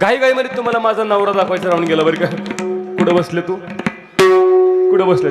घाई घाई मध्ये तुम्हाला माझा नवरा दाखवायचा राहून गेला बरं का. कुठं बसले तू? कुठं बसले?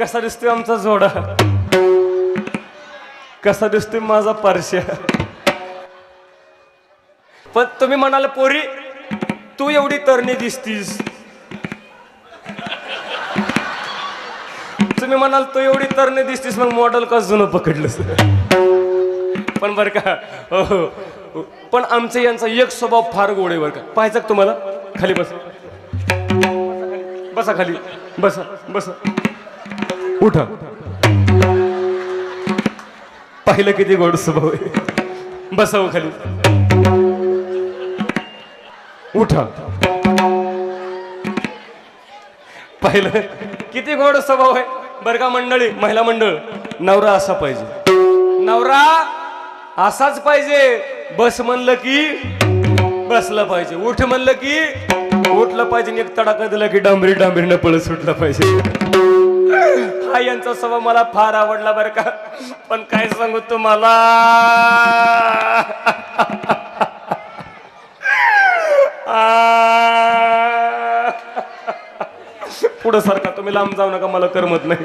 कसा दिसतोय आमचा जोडा? कसा दिसतोय माझा पारश्या पण तुम्ही म्हणाल पोरी तू एवढी तरणी दिसतीस. तुम्ही म्हणाल तू एवढी तरणी दिसतीस मग मॉडेल का जुनं पकडलंस? पण बरं का हो हो. पण आमचं यांचा एक स्वभाव फार गोड आहे बरं का. पाहायचं का तुम्हाला? खाली बस. बसा खाली. बसा बसा. उठ. पाहिलं किती गोड स्वभाव आहे. बसाव खाली. उठा. पाहिलं किती गोड स्वभाव आहे. बरं का मंडळी महिला मंडळ नवरा असा पाहिजे. नवरा असाच पाहिजे. बस म्हणलं की बसलं पाहिजे. उठ म्हणलं की उठलं पाहिजे एक तडाखा दिला की डांबरी डांबरीनं पळत सुटलं पाहिजे. हा यांचा स्वभाव मला फार आवडला बरं का. पण काय सांगू तुम्हाला? पुढं सारखा तुम्ही लांब जाऊ नका मला करमत नाही.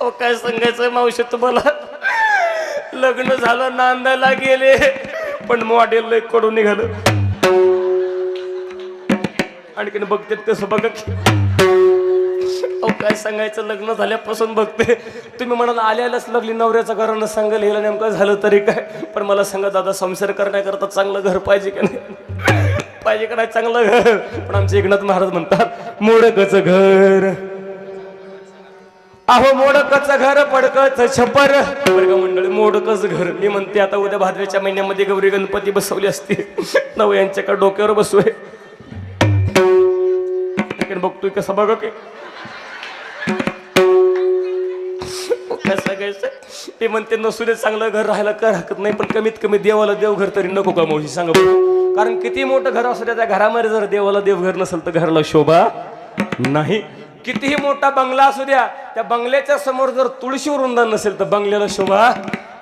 ओ काय सांगायचं मावशी तुम्हाला? लग्न झालं नांदायला गेले पण मॉडेल लयकडून निघालं. आणखीन बघते तसं बघा अहो काय सांगायचं? लग्न झाल्यापासून बघते. तुम्ही म्हणाला आल्यालाच लागली नवऱ्याचं घरानं सांगेल हिला नेमकं झालं तरी काय? पण मला सांगा दादा संसार करण्याकरता चांगलं घर पाहिजे का नाही? पाहिजे का नाही चांगलं घर? पण आमचे एकनाथ महाराज म्हणतात मोडकच घर. अहो मोडकच घर पडकच छपर. मंडळी मोडकच घर. मी म्हणते आता उद्या भादव्याच्या महिन्यामध्ये गौरी गणपती बसवली असती. नव यांच्याकडे डोक्यावर बसूय बघतोय कसं बघ की. ते म्हणते नसू दे चांगलं घर राहायला काय हरकत नाही पण कमीत कमी देवाला देवघर तरी नको का मावशी? सांगा कारण किती मोठं घर असू द्या त्या घरामध्ये जर देवाला देवघर नसेल तर घराला शोभा नाही. कितीही मोठा बंगला असू द्या त्या बंगल्याच्या समोर जर तुळशी वृंदान नसेल तर बंगल्याला शोभा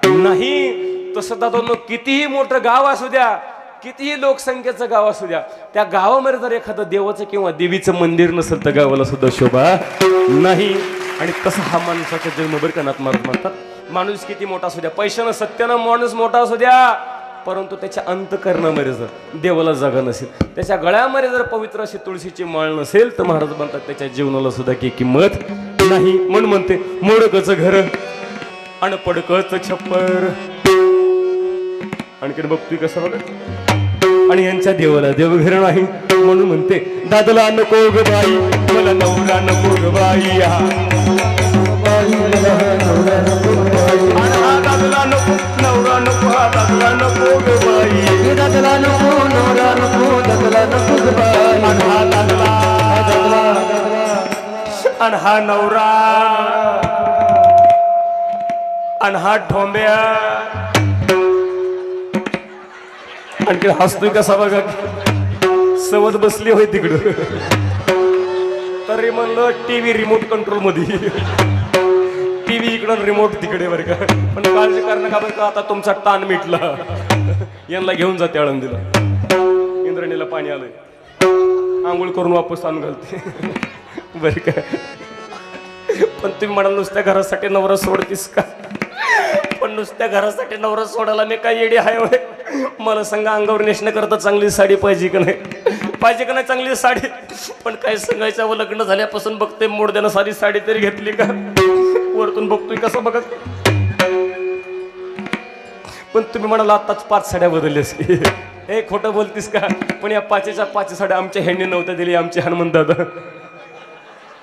नाही. तसं दादा कितीही मोठं गाव असू द्या कितीही लोकसंख्येचं गाव असू द्या त्या गावामध्ये जर एखादं देवाचं किंवा देवीचं मंदिर नसेल तर गावाला सुद्धा शोभा नाही. आणि तसा हा माणसाचा जन्म बरं म्हणतात. माणूस किती मोठा असू द्या पैशानं सत्यानं माणूस मोठा असू द्या. परंतु त्याच्या अंतकरणामध्ये जर देवाला जागा नसेल त्याच्या गळ्यामध्ये जर पवित्र अशी तुळशीची माळ नसेल तर महाराज म्हणतात त्याच्या जीवनाला सुद्धा की किंमत नाही. म्हणून म्हणते मोडकच घर अनपडकच छप्पर. आणखीन बघतोय कसं बघा. आणि यांच्या देवाला देवघर नाही म्हणून म्हणते दादला नको ग बाई मला नवरा नको ग बाई हा. आणि दादला नको नवरा नको दादला नको ग बाई. दादला नको नवरा नको दादला नको ग बाई. आणि दादला आणि हा नवरा आणि हा ठोंब्या आणखी हसतोय कसा बघा? सवत बसली होय तिकडं. तरी म्हणलं टीव्ही रिमोट कंट्रोलमध्ये टीव्ही इकडं रिमोट तिकडे बरं का. पण काळजी करणं का बरं का? आता तुमचा ताण मिटला. यांना घेऊन जाते आळंदीला. इंद्रणीला पाणी आलंय. आंघोळ करून वापस आणून घालते. बरं का? पण तुम्ही म्हणाल नुसत्या घरासाठी नवरा सोडतीस का? पण नुसत्या घरासाठी नवरा सोडायला मी काय येडी आहे मला सांगा अंगावर नेसण्याकरता चांगली साडी पाहिजे का नाही? पाहिजे का नाही चांगली साडी? पण काय सांगायचं व लग्न झाल्यापासून बघते मोडद्यानं सारी साडी तरी घेतली का? वरतून बघतोय कसं बघत? पण तुम्ही म्हणाला आताच पाच साड्या बदलल्यास. हे खोटं बोलतीस का? पण या पाचेच्या पाच साड्या आमच्या ह्यांनी नव्हत्या दिली आमचे हनुमंत दादा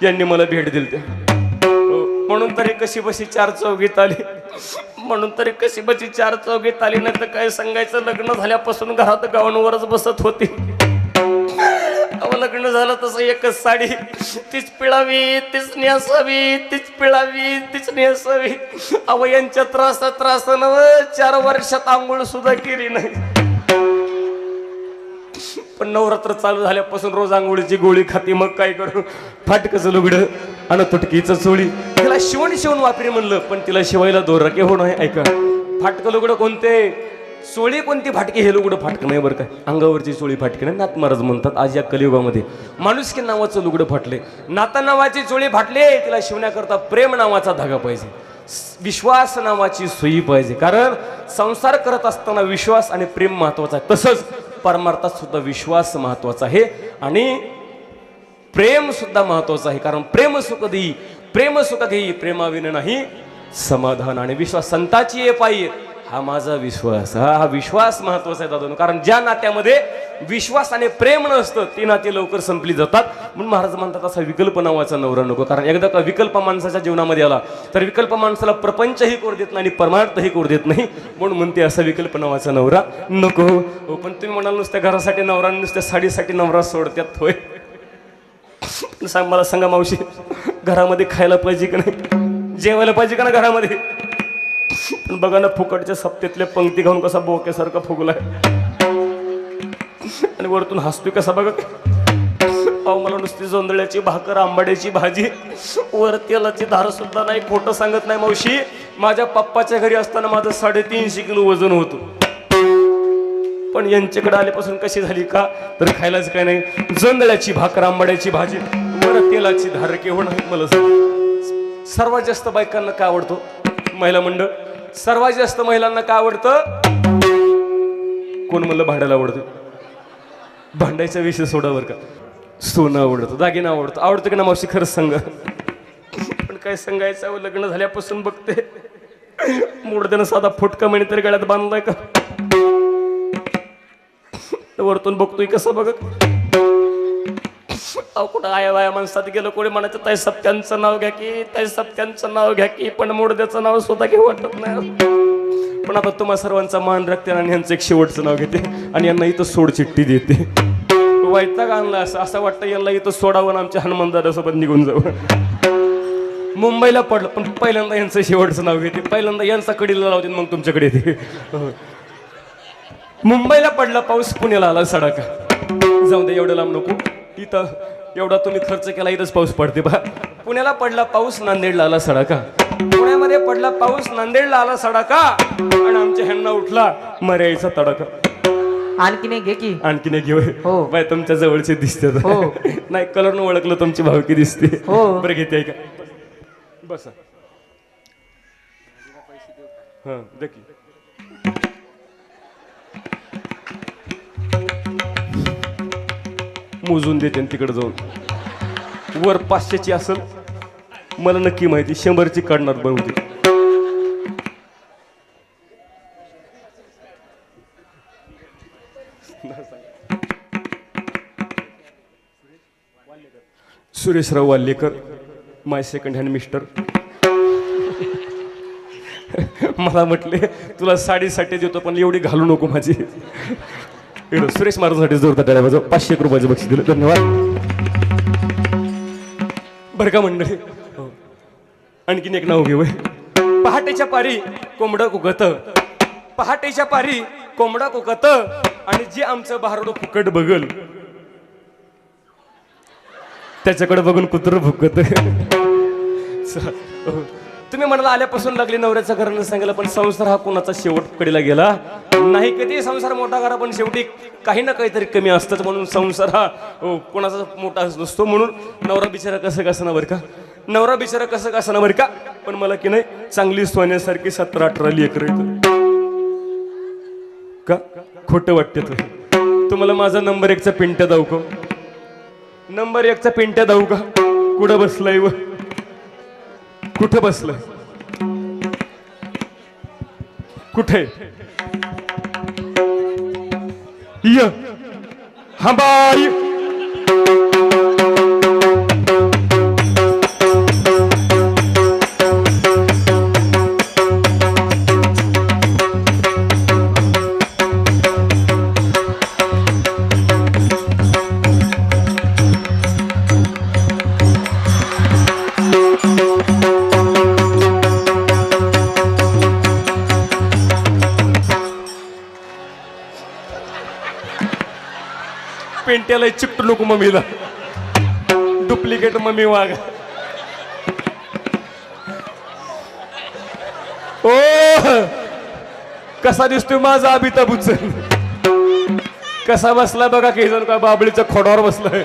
यांनी मला भेट दिली. ते म्हणून तरी कशी बशी चार चौघीत आली? म्हणून तरी कशी बशी चार चौघीत आली नाही तर काय सांगायचं? लग्न झाल्यापासून घरात गावांवरच बसत होती. अहो लग्न झालं तसं एकच साडी. तीच पिळावी तीच नेसावी तीच पिळावी तीच नेसावी. अहो यांच्या त्रास त्रास चार वर्षात आंघोळ सुद्धा केली नाही. पण नवरात्र चालू झाल्यापासून रोज आंघोळीची गोळी खाती मग काय करू? फाटकच लुगडं. आणि तुटकीचं चोळी तिला शिवण शिवण वापरी म्हणलं पण तिला शिवायला दोरके होणं आहे ऐका. फाटकं लुगडं कोणते? चोळी कोणती फाटकी? हे लुगडं फाटकं नाही बरं काय अंगावरची चोळी फाटकी नाही नाथ महाराज म्हणतात आज या कलियुगामध्ये. माणुसकी नावाचं लुगडं फाटले. नाता नावाची चोळी फाटले तिला शिवण्याकरता प्रेम नावाचा धागा पाहिजे. विश्वास नावाची सोयी पाहिजे. कारण संसार करत असताना विश्वास आणि प्रेम महत्त्वाचा आहे. तसंच परमार्थात सुद्धा विश्वास महत्त्वाचा आहे. आणि प्रेम सुद्धा महत्वाचं आहे. कारण प्रेम सुख देई प्रेम सुख देई प्रेमाविन नाही समाधान आणि विश्वास संताची ये पायी हा माझा विश्वास हा हा विश्वास महत्त्वाचा आहे दादा कारण ज्या नात्यामध्ये विश्वास आणि प्रेम नसतं ती नाती लवकर संपली जातात. म्हणून महाराज म्हणतात असा विकल्प नावाचा नवरा नको. कारण एकदा का विकल्प माणसाच्या जीवनामध्ये आला तर विकल्प माणसाला प्रपंचही करू देत नाही आणि परमार्थही करू देत नाही. म्हणून म्हणते असा विकल्प नावाचा नवरा नको. हो, पण तुम्ही म्हणाल नुसत्या घरासाठी नवरा नुसत्या साडीसाठी नवरा सोडत्यात होय. सांग मला सांगा मावशी घरामध्ये खायला पाहिजे का नाही? जेवायला पाहिजे का ना घरामध्ये? पण बघा ना फुकटच्या सप्तेतल्या पंक्ती घालून कसा बोक्यासारखा फुगलाय. आणि वरतून हसतोय कसा बघा. अहो मला नुसती जोंधळ्याची भाकर आंबाड्याची भाजी वर तेलाची धार सुद्धा नाही खोटं सांगत नाही मावशी. माझ्या पप्पाच्या घरी असताना माझं साडेतीनशे किलो वजन होतं. पण यांच्याकडे आल्यापासून कशी झाली का? तर खायलाच काय नाही. जंदळ्याची भाकर आंबाड्याची भाजी वर तेलाची धार केवण मला सर्वात जास्त बायकांना काय आवडतो? महिला मंडळ. सर्वात जास्त महिलांना काय आवडतं? कोण म्हणलं भांडायला आवडतं? भांडायचा विषय सोडावर का. सोनं आवडतं दागिना आवडतं. आवडतं की ना मावशी? खरंच सांग. पण काय सांगायचं लग्न झाल्यापासून बघते. मोडद्यानं साधा फुटका म्हणे तरी गळ्यात बांधलाय का? वरतून बघतोय कसं बघ अहो कुठं आया वाया माणसात गेलो कोणी म्हणायचं ताई सप्त्यांचं नाव घ्या की ताई सप्त्यांचं नाव घ्या की पण मोडद्याचं नाव स्वतः घेऊ वाटत नाही. पण आता तुम्हा सर्वांचा मान राखते आणि यांचं एक शेवटचं नाव घेते आणि यांना इथं सोड चिठ्ठी देते. वैताग आणला असं असं वाटतं यांना इथं सोडावं आणि आमच्या हनुमानदारासोबत निघून जावं. मुंबईला पडलं पण पहिल्यांदा यांचं शेवटचं नाव घेते. पहिल्यांदा यांचा कडीला लावते मग तुमच्याकडे येते. मुंबईला पडला पाऊस पुण्याला आला सडाका. जाऊ दे एवढं लांब नको. इथं एवढा तुम्ही खर्च केला इथंच पाऊस पडते बा. पुण्याला पडला पाऊस नांदेडला आला सडाका. पुण्यामध्ये पडला पाऊस नांदेडला आला सडाका. आणि आमच्या ह्यांना उठला मर्याईचा तडाका. आणखी नाही घे की. आणखीन एक घेऊ हो. बाय तुमच्या जवळचे दिसते हो. नाही कलर ओळखलं तुमची भावकी दिसते. हो. बरं घेते का बसा. हा दे मोजून देते आणि तिकडे जाऊन. वर पाचशेची असेल मला नक्की माहिती शंभरची काढणार बहुतेक. Sureshrao Wallekar my second hand mister मला म्हटले तुला साडीसाठी देतो पण एवढी घालू नको माझी. इकडं सुरेश महाराजांसाठी जोरदार टाळ्या वाजव पाचशे एक रुपयाचं बक्षीस दिलं धन्यवाद बरं का मंडळी हो. आणखीन एक नाव घेऊ पहाटेच्या पारी कोंबडं कुकत पहाटेच्या पारी कोंबडा कुकत आणि जे आमचं बहारडं फुकट बघल त्याच्याकडे बघून कुत्र फुकत तुम्ही म्हणाला आल्यापासून लागली नवऱ्याचं घरानं सांगितलं पण संसार हा कोणाचा शेवट कडीला गेला? नाही कधी संसार मोठा करा पण शेवटी काही ना काहीतरी कमी असतंच म्हणून संसार हा कोणाचा मोठा नसतो म्हणून नवरा बिचारा कसं कसं ना बरं का? नवरा बिचारा कसं कसं ना बरं का? पण मला की नाही चांगली सोन्यासारखी सतरा अठरा लेकर का? खोटं वाटते तू तुम्हाला माझा नंबर एकचा पिंट्या दाऊ का? नंबर एकचा पिंट्या दाऊ का? कुठं बसलाय व? कुठे बसलं? कुठे? य. हा बाई. पेंट्याला चिपटू नको मम्मीला. डुप्लिकेट मम्मी वाघ ओ कसा दिसतोय माझा अमिताभ बच्चन? कसा बसलाय बघा काही जण का बाबळीच्या खोडावर बसलाय.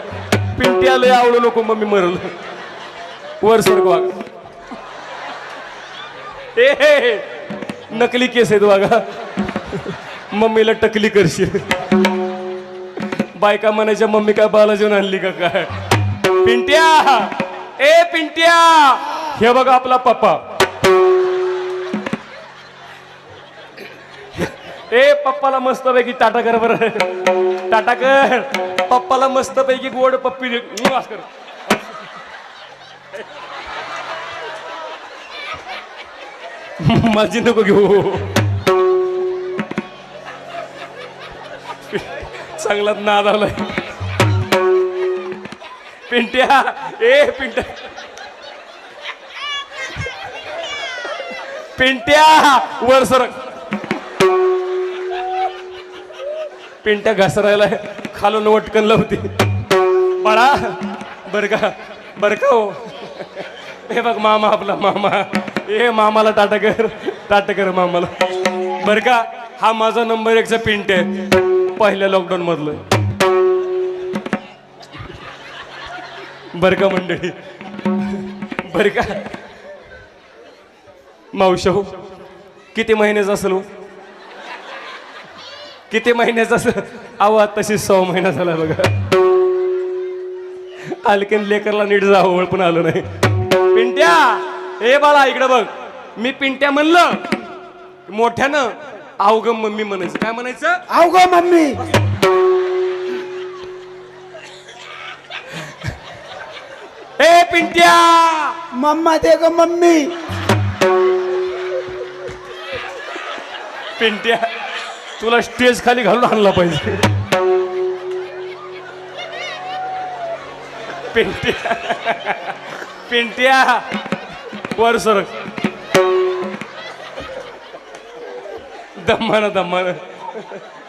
आलंय आवडू नको मम्मी मरल. वर सोड वाघ ए हे, नकली केस आहेत वागा मम्मीला टकली करशील. बायका म्हणायच्या मम्मी काय बालाजीवन आणली का काय? पिंट्या ए पिंट्या हे बघा आपला पप्पा. ए पप्पाला मस्त पैकी टाटा कर बर. टाटा कर. पप्पाला मस्त पैकी गोड पप्पी कर. माझी नको घेऊ. चांगलाच नाद आलाय. पिंट्या ए पिंट्या. पिंट्या वर सर. पिंट्या घसरायला खालून वटकन लावती. बाळा बर का बर का हो. हे बघ मामा आपला मामा. ए मामाला टाटा कर टाटा कर मामाला. बर का हा माझा नंबर एकचा पिंट आहे. पहिल्या लॉकडाऊन मधलं. बर का मंडळी? बर का? मावशा हो किती महिन्याचा असेल हो? किती महिन्याचा असेल आवाज तशी सहा महिना झाला बघा. अलकेन लेकरला नीट जावळ पण आलं नाही. पिंट्या! ए बाळा इकडे बघ. मी पिंट्या म्हणलं. मोठ्यानं अवगम मम्मी म्हणायचं. काय म्हणायचं? आव ग मम्मी. ए पिंट्या! मम्मा दे ग मम्मी. पिंट्या तुला स्टेज खाली घालून आणला पाहिजे. पिंट्या पिंट्या वर सर दम्मान दम्मान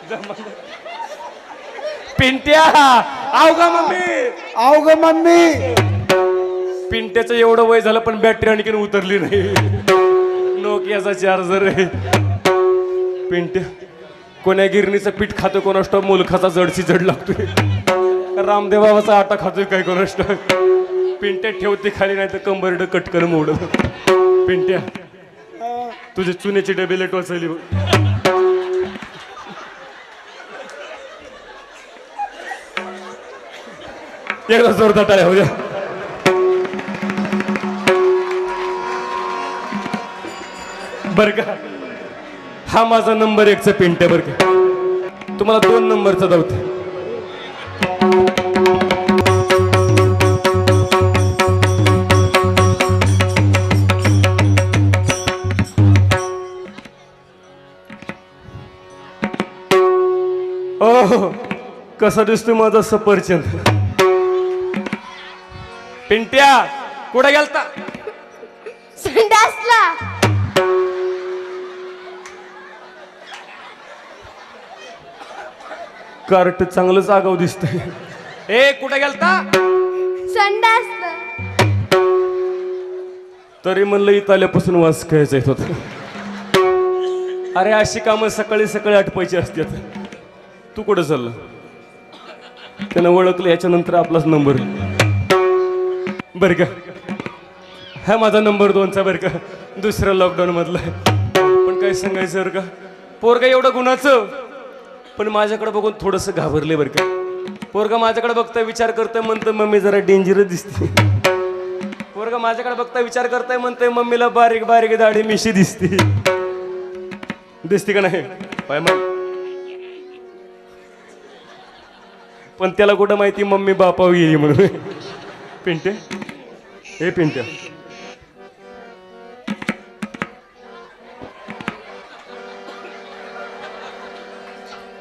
दम्मान पिंट्या का मम्मी. आव ग मम्मी. पिंट्याचं एवढं वय झालं पण बॅटरी आणखीन उतरली नाही. नोकियाचा चार्जर आहे. पिंट्या कोण्या गिरणीचं पीठ खातो कोणाष्ट मुलखाचा जडशी जड लागतोय. रामदेव बाबाचा आटा खातोय काय कोणाष्ट पिंट्या ठेवते खाली नाही तर कंबरड कटकन मोड पिंट्या तुझे चुन्याची डबे लेट वाचली एकदा जोरदार टाळ्या हो द्या बर का? हा माझा नंबर एकचा पिंट आहे बर का? तुम्हाला दोन नंबरचा धावते ओ कसा दिसतो माझा सफरचंद? पिंट्या कुठे गेलता? संडासला कार्ट चांगलंच आगाव दिसतंय. ए कुठे गेलता? संडासला तरी म्हणलं इथं आल्यापासून वास खेळायचा येत होता अरे अशी कामं सकाळी सकाळी आटपायची असतात. तू कुठं चाललं? त्यानं ओळखलं याच्यानंतर आपलाच नंबर. बरं का. हा माझा नंबर दोनचा बरं का. दुसरा लॉकडाऊनमधला पण काय सांगायचं बरं का. पोरगा एवढं गुणाचं. पण माझ्याकडे बघून थोडंसं घाबरले बरं का. पोरगा माझ्याकडे बघता विचार करतोय म्हणतं मम्मी जरा डेंजरच दिसते. पोरगा माझ्याकडे बघता विचार करताय म्हणतोय मम्मीला बारीक बारीक दाढी मिशी दिसते. दिसते का नाही? पाय मग पण त्याला कुठं माहिती मम्मी बापा येई म्हणून. पिंटे. हे पिंट्या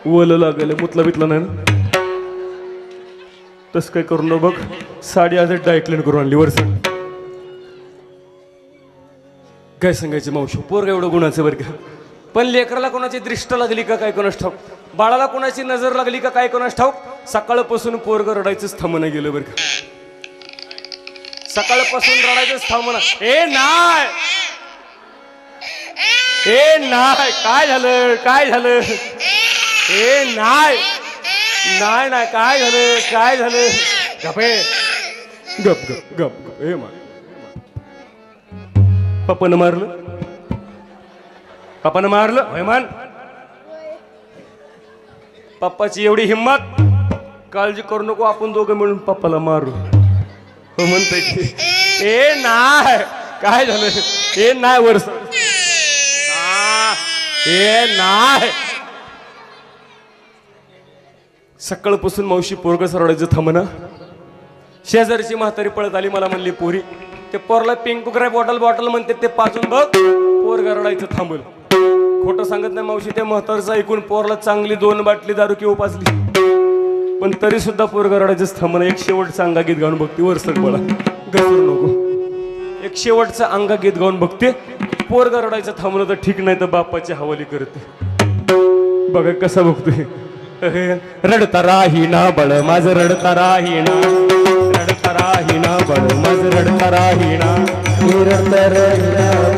वलं लागलं मुतला बितला नाही ना? तस काय करू न बघ. साडी आज डायक्लेन करून आणली वरच काय सांगायचं मावशी? पोर एवढं गुणाचं बरं का? पण लेकराला कोणाची दृष्ट लागली का काय कोणास ठाऊक? बाळाला कोणाची नजर लागली का काय कोणास ठाऊक? सकाळपासून पोरग रडायचंच थांबणं गेलं बरं का? सकाळपासून रडायचंच थांबणं ए नाय. ए नाय. काय झालं? काय झालं? ए नाय. नाय नाय. काय झालं? काय झालं? गपे गप गप गप गप. हे मा. पप्पानं मारलं? पप्पानं मारलं? होय मान. पप्पाची एवढी हिंमत. काळजी करू नको आपण दोघं मिळून पप्पाला मारू. हो म्हणतोय की ए नाय. काय झालं? ए नाय वर्ष ए नाय. सकाळपासून मावशी पोरग सरडायचं थांबना शेजारची म्हातारी पळत आली मला म्हणली पोरी ते पोरला पिंक कुकराय बॉटल बॉटल म्हणते ते पाचून बघ. पोर रडायचं थांबल खोटं सांगत नाही मावशी ते म्हातारचं ऐकून पोरला चांगली दोन बाटली दारू किंवा पाजली पण तरी सुद्धा पोरग रडायचंच थांबणं एक शेवटचं अंगा गीत गाऊन बघते वरसक बळा घसरू नको. एक शेवटचं अंगा गीत गाऊन बघते पोरगराडायचं थांबलं तर ठीक नाही तर बापाची हवाली करते. बघा कसा बघतोय. रडता राहीना बळ माझं रडता राहीना रडता राहीना बळ माझं रडता राहीना आ,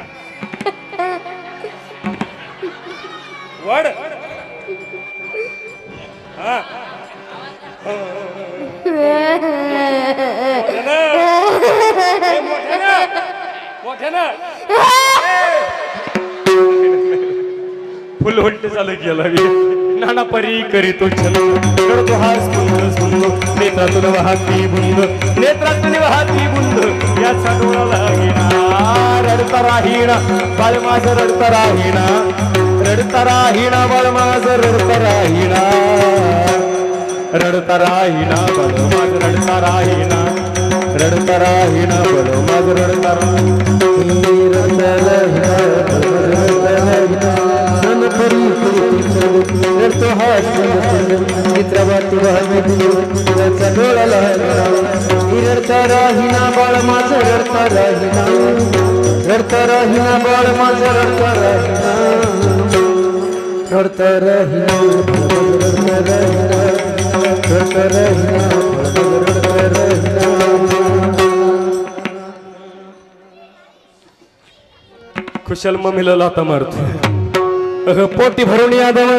फुल होट्टे चालू केलं मी. नाना परी करीतो छल. करतो हास बुंद सुंद नेत्रातून वाहती बुंद. नेत्रातून वाहती बुंद. याचा डोळा लागेना. रडता राहीना. बाळ माझं रडता राहीना. रडता राहिणा बाळ माझं रडता राहीना. रडता राहीना बाळ माझं रडता राहीना. रडता राहीना बाळ माझं रडता रडता राहिना बाळ माझं रडता राहिना रडता राहिना बाळ माझं रडता राहिना रडता राहिना रडता राहिना रडता राहिना कुशल मम्मीला लाता मारतो. अगं पोटी भरून यादव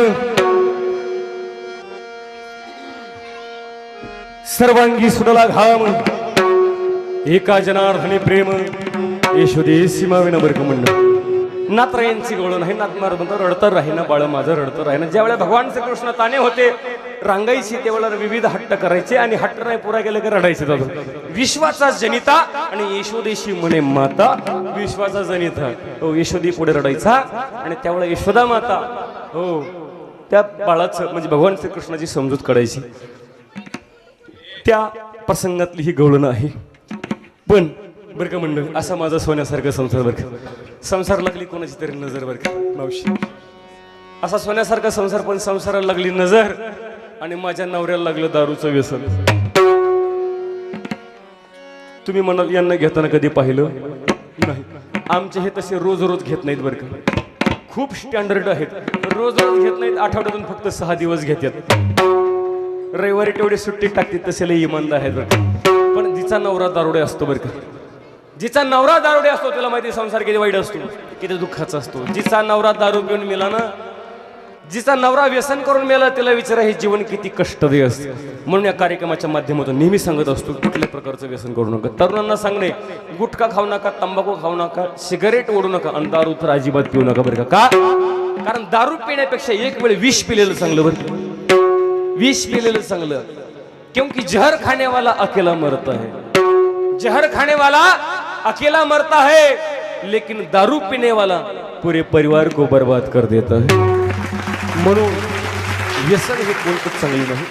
सर्वांगी सुटला घाम. एका जनार्दने प्रेम. यशोदे सीमा विना बरक म्हणणं नात्रायांची गोळ नाही नात मारत म्हणतो रडतं राहीना बाळ माझं रडतं राहीना ज्यावेळेला भगवान श्रीकृष्ण ताने होते रांगायची त्यावेळेला विविध हट्ट करायचे आणि हट्ट नाही पुरा गेले की रडायचे दादू विश्वाचा जनिता आणि यशोदेशी म्हणे माता विश्वाचा जनिता. हो यशोदी पुढे रडायचा आणि त्यावेळेला यशोदा माता हो त्या बाळाचं म्हणजे भगवान श्रीकृष्णाची समजूत काढायची. त्या प्रसंगातली ही गवळणं आहे. पण बरं का मंडळ असा माझा सोन्यासारखा संसार बरं का. संसार लागली कोणाची तरी नजर बरं का मावशी? असा सोन्यासारखा संसार पण संसाराला लागली नजर आणि माझ्या नवऱ्याला लागलं दारूचं व्यसन. तुम्ही म्हणाल यांना घेताना कधी पाहिलं? नाही. आमचे हे तसे रोज रोज घेत नाहीत बरं का. खूप स्टँडर्ड आहेत. रोज रोज घेत नाहीत आठवड्यातून फक्त सहा दिवस घेतात रविवारी तेवढी सुट्टी टाकतात तसे लई इमानदार आहेत बरं का. पण जिचा नवरा दारुडे असतो बरं का. जिचा नवरा दारुडे असतो तिला माहिती संसार किती वाईट असतो किती दुःखाचा असतो. जिचा नवरा दारू पिऊन मेला ना जिचा नवरा व्यसन करून मेला तिला विचारा हे जीवन किती कष्टदेय असते म्हणून या कार्यक्रमाच्या माध्यमातून नेहमी सांगत असतो कुठल्या प्रकारचं व्यसन करू नका. तरुणांना सांगणे गुटखा खाऊ नका तंबाखू खाऊ नका सिगारेट ओढू नका आणि दारू तर अजिबात पिऊ नका बरं का. कारण दारू पिण्यापेक्षा एक वेळ विष पिलेलं चांगलं बरं विष पिलेलं चांगलं. क्योंकि जहर खाण्यावाला अकेला मरत आहे. जहर खाणेवाला अकेला मरता है लेकिन दारू पीने वाला पूरे परिवार को बर्बाद कर देता है। म्हणून व्यसन हे कोणतं चांगलं नाही।